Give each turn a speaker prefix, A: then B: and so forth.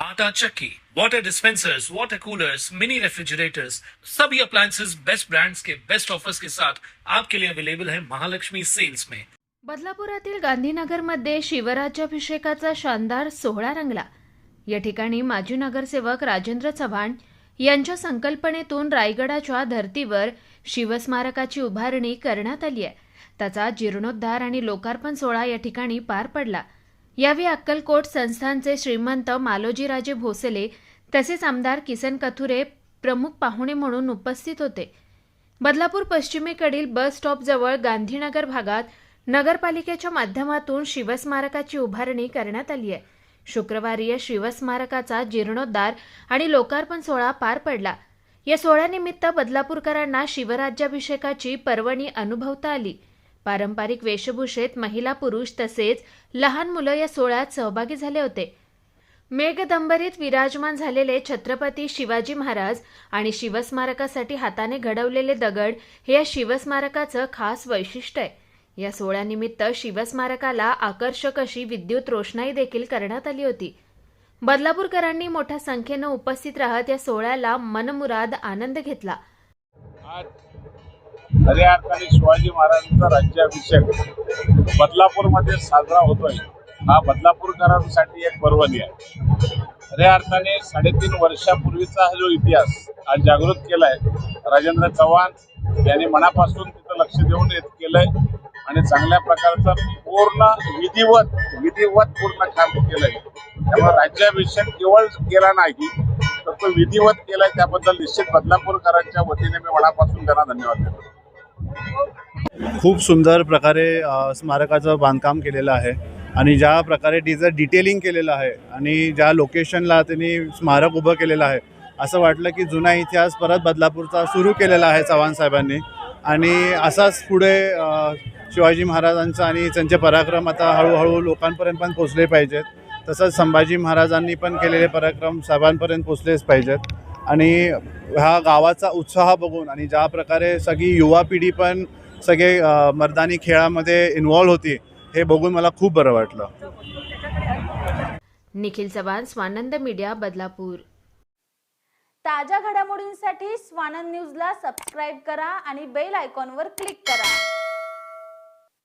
A: आटा चक्की, water dispensers water coolers mini refrigerators सभी appliances best brands के बेस्ट ऑफर्स के साथ आपके लिए अवेलेबल है महालक्ष्मी सेल्स में।
B: बदलापुरातील गांधीनगरमध्ये शिवराज्याभिषेकाचा शानदार सोहळा रंगला. या ठिकाणी माजी नगरसेवक राजेंद्र चव्हाण यांच्या संकल्पनेतून रायगडाच्या धर्तीवर शिवस्मारकाची उभारणी करण्यात आली आहे. त्याचा जीर्णोद्धार आणि लोकार्पण सोहळा या ठिकाणी पार पडला. यावेळी अक्कलकोट संस्थानचे श्रीमंत मालोजीराजे भोसले तसेच आमदार किसन कथुरे प्रमुख पाहुणे म्हणून उपस्थित होते. बदलापूर पश्चिमेकडील बस स्टॉपजवळ गांधीनगर भागात नगरपालिकेच्या माध्यमातून शिवस्मारकाची उभारणी करण्यात आली आहे. शुक्रवारी या शिवस्मारकाचा जीर्णोद्धार आणि लोकार्पण सोहळा पार पडला. या सोहळ्यानिमित्त बदलापूरकरांना शिवराज्याभिषेकाची पर्वणी अनुभवता आली. पारंपरिक वेशभूषेत महिला पुरुष तसेच लहान मुलं या सोहळ्यात सहभागी झाले होते. मेघदंबरीत विराजमान झालेले छत्रपती शिवाजी महाराज आणि शिवस्मारकासाठी हाताने घडवलेले दगड हे या शिवस्मारकाचं खास वैशिष्ट्य आहे. या सोहळ्यानिमित्त शिवस्मारकाला आकर्षक अशी विद्युत रोषणाई देखील करण्यात आली होती. बदलापूरकरांनी मोठ्या संख्येनं उपस्थित राहत या सोहळ्याला मनमुराद आनंद घेतला.
C: खऱ्या अर्थाने शिवाजी महाराजांचा राज्याभिषेक बदलापूरमध्ये साजरा होतोय. हा बदलापूरकरांसाठी एक पर्वणी आहे. खऱ्या अर्थाने साडेतीन वर्षापूर्वीचा हा जो इतिहास आज जागृत केलाय राजेंद्र चव्हाण यांनी मनापासून तिथं लक्ष देऊन येत केलंय आणि चांगल्या प्रकारचं पूर्ण विधिवत विधिवत पूर्ण काम केलंय. त्यामुळे राज्याभिषेक केवळ केला नाही तर तो विधिवत केलाय त्याबद्दल निश्चित बदलापूरकरांच्या वतीने मी मनापासून त्यांना धन्यवाद देतो.
D: खूप सुंदर प्रकारे स्मारकाचं बांधकाम केलेलं आहे आणि ज्या प्रकारे तिचं डिटेलिंग केलेलं आहे आणि ज्या लोकेशनला त्यांनी स्मारक उभं केलेलं आहे असं वाटलं की जुना इतिहास परत बदलापूरचा सुरू केलेला आहे चव्हाण साहेबांनी. आणि असाच पुढे शिवाजी महाराजांचा आणि त्यांचे पराक्रम आता हळूहळू लोकांपर्यंत पण पोचले पाहिजेत. तसंच संभाजी महाराजांनी पण केलेले पराक्रम साहेबांपर्यंत पोचलेच पाहिजेत. आणि ह्या गावाचा उत्साह बघून आणि ज्या प्रकारे सगळी युवा पिढी पण सगळे मर्दानी खेळामध्ये इन्वॉल्व होती हे बघून मला खूप बरं वाटलं.
B: निखिल चव्हाण स्वानंद मीडिया बदलापूर.
E: ताज्या घडामोडींसाठी स्वानंद न्यूजला सबस्क्राईब करा आणि बेल आयकॉनवर क्लिक करा.